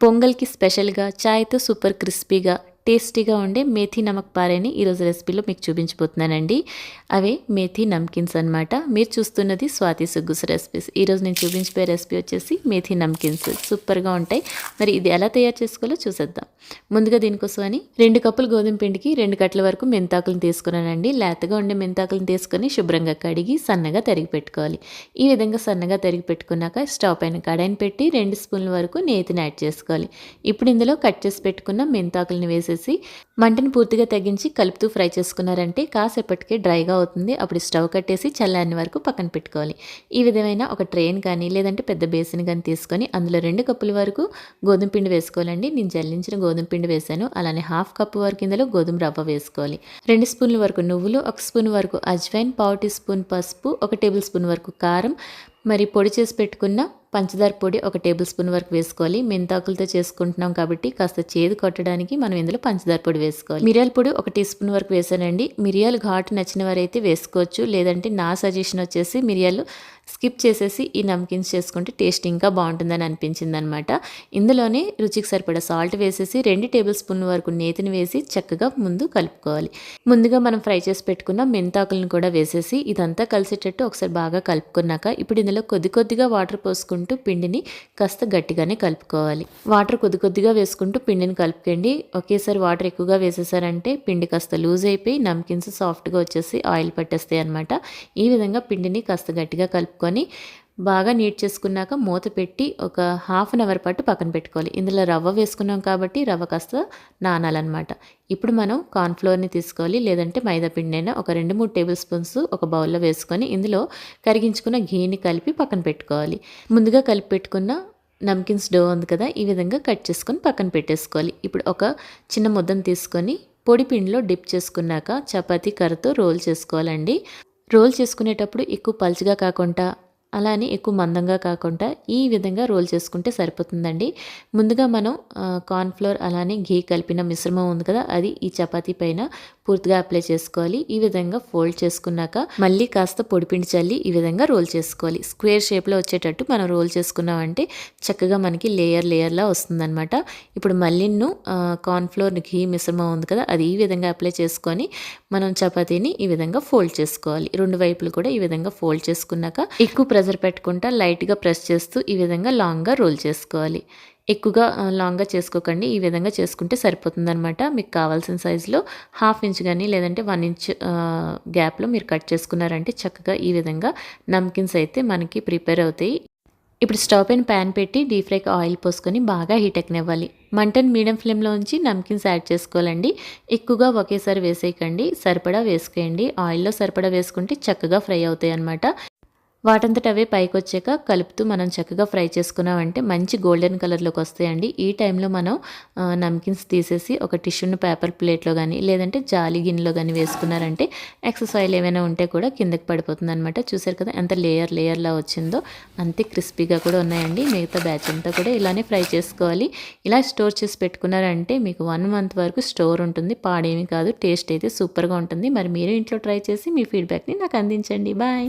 పొంగల్కి స్పెషల్గా చాయ్తో సూపర్ క్రిస్పీగా టేస్టీగా ఉండే మేథీ నమక్ పారేని ఈరోజు రెసిపీలో మీకు చూపించబోతున్నానండి. అవే మేథీ నమ్కిన్స్ అనమాట మీరు చూస్తున్నది స్వాతి సుగ్గుస్ రెసిపీస్ ఈరోజు నేను చూపించిపోయే రెసిపీ వచ్చేసి మేథీ నమ్కిన్స్. సూపర్గా ఉంటాయి. మరి ఇది ఎలా తయారు చేసుకోవాలో చూసేద్దాం. ముందుగా దీనికోసం అని రెండు కప్పులు గోధుమ పిండికి రెండు కట్టల వరకు మెంతాకులను తీసుకున్నానండి. లేతగా ఉండే మెంతాకులను తీసుకొని శుభ్రంగా కడిగి సన్నగా తరిగి పెట్టుకోవాలి. ఈ విధంగా సన్నగా తరిగి పెట్టుకున్నాక స్టవ్ పైన కడాయిని పెట్టి రెండు స్పూన్ల వరకు నేతిని యాడ్ చేసుకోవాలి. ఇప్పుడు ఇందులో కట్ చేసి పెట్టుకున్న మెంతాకులను వేసేసి మంటను పూర్తిగా తగ్గించి కలుపుతూ ఫ్రై చేసుకున్నారంటే కాసేపటికే డ్రైగా అవుతుంది. అప్పుడు స్టవ్ కట్టేసి చల్లారిన వరకు పక్కన పెట్టుకోవాలి. ఈ విధమైన ఒక ట్రైన్ కానీ లేదంటే పెద్ద బేసిన్ కానీ తీసుకొని అందులో రెండు కప్పుల వరకు గోధుమ పిండి వేసుకోవాలండి. నేను జల్లించిన గోధుమ పిండి వేసాను అలానే హాఫ్ కప్పు వరకు ఇందులో గోధుమ రవ్వ వేసుకోవాలి. రెండు స్పూన్ల వరకు నువ్వులు ఒక స్పూన్ వరకు అజ్వైన్ పావు టీ స్పూన్ పసుపు ఒక టేబుల్ స్పూన్ వరకు కారం. మరి పొడి చేసి పెట్టుకున్న పంచదార పొడి ఒక టేబుల్ స్పూన్ వరకు వేసుకోవాలి. మెంతాకులతో చేసుకుంటున్నాం కాబట్టి కాస్త చేదు కొట్టడానికి మనం ఇందులో పంచదార పొడి వేసుకోవాలి. మిరియాల పొడి ఒక టీ స్పూన్ వరకు వేసానండి. మిరియాలు ఘాటు నచ్చిన వారైతే వేసుకోవచ్చు. లేదంటే నా సజెషన్ వచ్చేసి మిరియాలు స్కిప్ చేసేసి ఈ నమ్కిన్స్ చేసుకుంటే టేస్ట్ ఇంకా బాగుంటుందని అనిపించింది అనమాట ఇందులోనే రుచికి సరిపడా సాల్ట్ వేసేసి రెండు టేబుల్ స్పూన్ వరకు నేతిని వేసి చక్కగా ముందు కలుపుకోవాలి. ముందుగా మనం ఫ్రై చేసి పెట్టుకున్న మెంతాకులను కూడా వేసేసి ఇదంతా కలిసేటట్టు ఒకసారి బాగా కలుపుకున్నాక ఇప్పుడు ఇందులో కొద్ది కొద్దిగా వాటర్ పోసుకుంటూ పిండిని కాస్త గట్టిగానే కలుపుకోవాలి. వాటర్ కొద్ది కొద్దిగా వేసుకుంటూ పిండిని కలుపుకోండి. ఒకేసారి వాటర్ ఎక్కువగా వేసేసారంటే పిండి కాస్త లూజ్ అయిపోయి నమ్కిన్స్ సాఫ్ట్గా వచ్చేసి ఆయిల్ పట్టేస్తాయి అనమాట ఈ విధంగా పిండిని కాస్త గట్టిగా కలుపుకొని బాగా నీట్ చేసుకున్నాక మూత పెట్టి ఒక హాఫ్ అన్ అవర్ పాటు పక్కన పెట్టుకోవాలి. ఇందులో రవ్వ వేసుకున్నాం కాబట్టి రవ్వ కాస్త నానాలన్నమాట. ఇప్పుడు మనం కార్న్ఫ్లోర్ని తీసుకోవాలి. లేదంటే మైదా పిండి అయినా ఒక రెండు మూడు టేబుల్ స్పూన్స్ ఒక బౌల్లో వేసుకొని ఇందులో కరిగించుకున్న ఘీని కలిపి పక్కన పెట్టుకోవాలి. ముందుగా కలిపి పెట్టుకున్న నమ్కిన్స్ డో ఉంది కదా ఈ విధంగా కట్ చేసుకొని పక్కన పెట్టేసుకోవాలి. ఇప్పుడు ఒక చిన్న ముద్దను తీసుకొని పొడి పిండిలో డిప్ చేసుకున్నాక చపాతీ కర్రతో రోల్ చేసుకోవాలండి. రోల్ చేసుకునేటప్పుడు ఎక్కువ పలుచగా కాకుండా అలానే ఎక్కువ మందంగా కాకుండా ఈ విధంగా రోల్ చేసుకుంటే సరిపోతుందండి. ముందుగా మనం కార్న్ఫ్లోర్ అలానే ఘీ కలిపిన మిశ్రమం ఉంది కదా అది ఈ చపాతీ పైన పూర్తిగా అప్లై చేసుకోవాలి. ఈ విధంగా ఫోల్డ్ చేసుకున్నాక మళ్ళీ కాస్త పొడిపిండి చల్లి ఈ విధంగా రోల్ చేసుకోవాలి. స్క్వేర్ షేప్లో వచ్చేటట్టు మనం రోల్ చేసుకున్నామంటే చక్కగా మనకి లేయర్ లేయర్లా వస్తుందన్నమాట. ఇప్పుడు మళ్ళీను కార్న్ఫ్లోర్ ఘీ మిశ్రమం ఉంది కదా అది ఈ విధంగా అప్లై చేసుకొని మనం చపాతీని ఈ విధంగా ఫోల్డ్ చేసుకోవాలి. రెండు వైపులు కూడా ఈ విధంగా ఫోల్డ్ చేసుకున్నాక ఎక్కువ ప్రెజర్ పెట్టుకుంటా లైట్గా ప్రెస్ చేస్తూ ఈ విధంగా లాంగ్గా రోల్ చేసుకోవాలి. ఎక్కువగా లాంగ్గా చేసుకోకండి. ఈ విధంగా చేసుకుంటే సరిపోతుందనమాట మీకు కావాల్సిన సైజులో హాఫ్ ఇంచ్ కానీ లేదంటే వన్ ఇంచ్ గ్యాప్లో మీరు కట్ చేసుకున్నారంటే చక్కగా ఈ విధంగా నమ్కిన్స్ అయితే మనకి ప్రిపేర్ అవుతాయి. ఇప్పుడు స్టవ్ పైన ప్యాన్ పెట్టి డీప్ ఫ్రైకి ఆయిల్ పోసుకొని బాగా హీట్ ఎక్కనివ్వాలి. మంటన్ మీడియం ఫ్లేమ్లో ఉంచి నమ్కిన్స్ యాడ్ చేసుకోవాలండి. ఎక్కువగా ఒకేసారి వేసేయకండి. సరిపడా వేసుకోండి. ఆయిల్లో సరిపడా వేసుకుంటే చక్కగా ఫ్రై అవుతాయి అనమాట వాటంతట అవే పైకి వచ్చాక కలుపుతూ మనం చక్కగా ఫ్రై చేసుకున్నామంటే మంచి గోల్డెన్ కలర్లోకి వస్తాయండి. ఈ టైంలో మనం నమ్కిన్స్ తీసేసి ఒక టిష్యూని పేపర్ ప్లేట్లో కానీ లేదంటే జాలి గిన్నెలో కానీ వేసుకున్నారంటే ఎక్సెస్ ఆయిల్ ఏమైనా ఉంటే కూడా కిందకి పడిపోతుంది అనమాట చూసారు కదా ఎంత లేయర్ లేయర్లా వచ్చిందో. అంతే క్రిస్పీగా కూడా ఉన్నాయండి. మిగతా బ్యాచ్ అంతా కూడా ఇలానే ఫ్రై చేసుకోవాలి. ఇలా స్టోర్ చేసి పెట్టుకున్నారంటే మీకు వన్ మంత్ వరకు స్టోర్ ఉంటుంది. పాడేమి కాదు. టేస్ట్ అయితే సూపర్గా ఉంటుంది. మరి మీరు ఇంట్లో ట్రై చేసి మీ ఫీడ్బ్యాక్ని నాకు అందించండి. బాయ్.